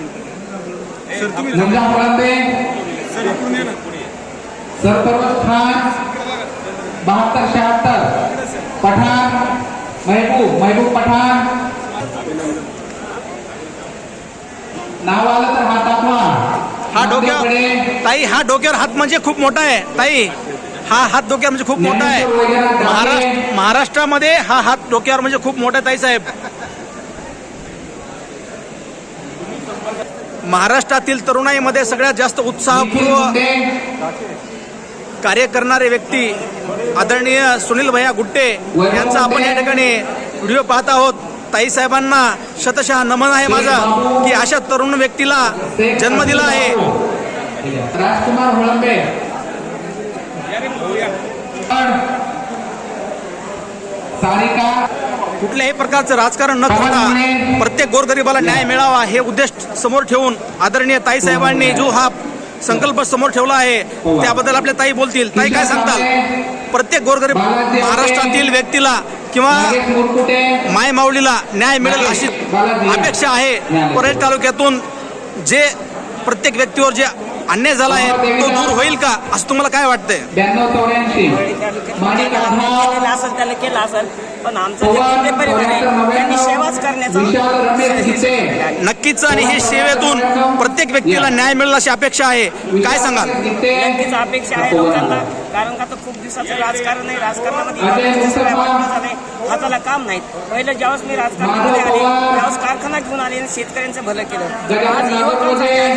Sir तुम्ही मुंजा मुलांचे sir इकडून ये ना सरफरोज खान बहात्तर शहात्तर पठाण महबूब महबूब पठाण. नाव आलं तर दाखवा. हा डोक्या नांदेडकडे ताई हा डोक्यावर हात म्हणजे खूप मोठा आहे. ताई हा हात डोक्यावर म्हणजे खूप मोठा आहे. महाराष्ट्र महाराष्ट्रामध्ये हा हात डोक्यावर म्हणजे खूप मोठा ताई साहेब. महाराष्ट्रातील तरुणाईमध्ये सगळ्यात जास्त उत्साहपूर्व कार्य करणारे व्यक्ती आदरणीय सुनील भैया गुट्टे यांचा आपण या ठिकाणी व्हिडिओ पाहत आहोत. ताई साहेबांना शतशः नमन आहे माझा की अशा तरुण व्यक्तीला जन्म दिला आहे. राजकुमार कुठल्याही प्रकारचं राजकारण न करता प्रत्येक गोरगरिबाला न्याय मिळावा हे उद्देश समोर ठेवून आदरणीय ताई साहेबांनी जो हा संकल्प समोर ठेवला आहे त्याबद्दल आपल्या ताई बोलतील. ताई काय सांगताल? प्रत्येक गोरगरीब महाराष्ट्रातील व्यक्तीला किंवा माय माऊलीला न्याय मिळेल अशी अपेक्षा आहे. परळी तालुक्यातून जे प्रत्येक व्यक्तीवर जे अन्याय झाला आहे तो दूर होईल का? असं तुम्हाला काय वाटतंय? असेल त्याला केलं असेल पण आमचं जे परिवार आहे त्यांनी सेवाच करण्याचा नक्कीच आणि ही सेवेतून प्रत्येक व्यक्तीला न्याय मिळेल अशी अपेक्षा आहे. काय सांगाल? गीते नक्कीच अपेक्षा आहे लोकांना कारण का तर खूप दिवसाचं राजकारण आहे राजकारणामध्ये. हाताला काम नाहीत. पहिलं ज्यावेळेस मी राजकारणामध्ये आले. त्यावेळेस कारखाना घेऊन आले आणि शेतकऱ्यांचं भलं केलं. आज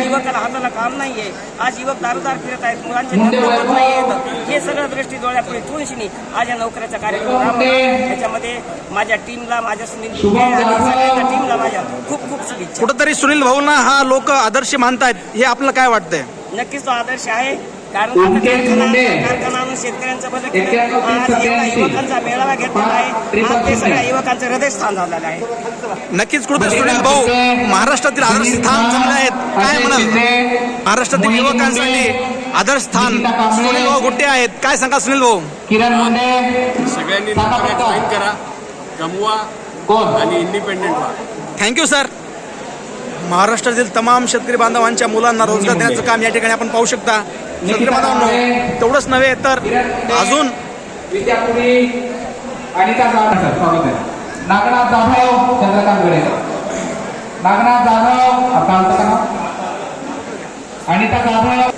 युवकाला हाताला काम नाहीये. आज युवक दारोदार फिरत आहेत मुलांचे हे सगळं दृष्टी डोळ्यापुढे ठेवूनशनी आज या नोकऱ्याचा कार्यक्रम राबवला. त्याच्यामध्ये माझ्या टीमला माझ्या सुनील शुभम गुट्टे आणि जाधव. सगळ्या टीमला माझ्या खूप खूप शुभेच्छा. कुठंतरी सुनील भाऊंना हा लोक आदर्श मानतायत. हे आपल्याला काय वाटतंय? नक्कीच तो आदर्श आहे. कारण आता कारखाना मुंडे. कारखाना आणून शेतकऱ्यांचं बदल केलं. आज. युवकांचा मेळावा घेतलेला आहे. त्रेपन्न आज ते सगळ्या. युवकांचं हृदयस्थान झालेलं आहे. नक्कीच कुठेतरी सुनील भाऊ. महाराष्ट्रातील आदर्श स्थान चांगले आहेत. काय म्हणाल? महाराष्ट्रातील युवकांसाठी आदर्श स्थान सुनील भाऊ गुट्टे आहेत. काय सांगा सुनील भाऊ? किरण मुंडे सगळ्यांनी. जॉईन करा. कमवा कोण? आणि इंडिपेंडेंट व्हा. थँक्यू सर महाराष्ट्रातील तमाम शेतकरी बांधवांच्या मुलांना रोजगार देण्याचं काम या ठिकाणी आपण पाहू शकता. शेतकरी बांधवांनो तेवढंच नव्हे तर अजून विद्यापुरी अनिता जाधव सर स्वागत आहे. नागनाथ जाधव चंद्रकांत गडे नागनाथ जाधव आता आलतं का नाव? अनिता जाधव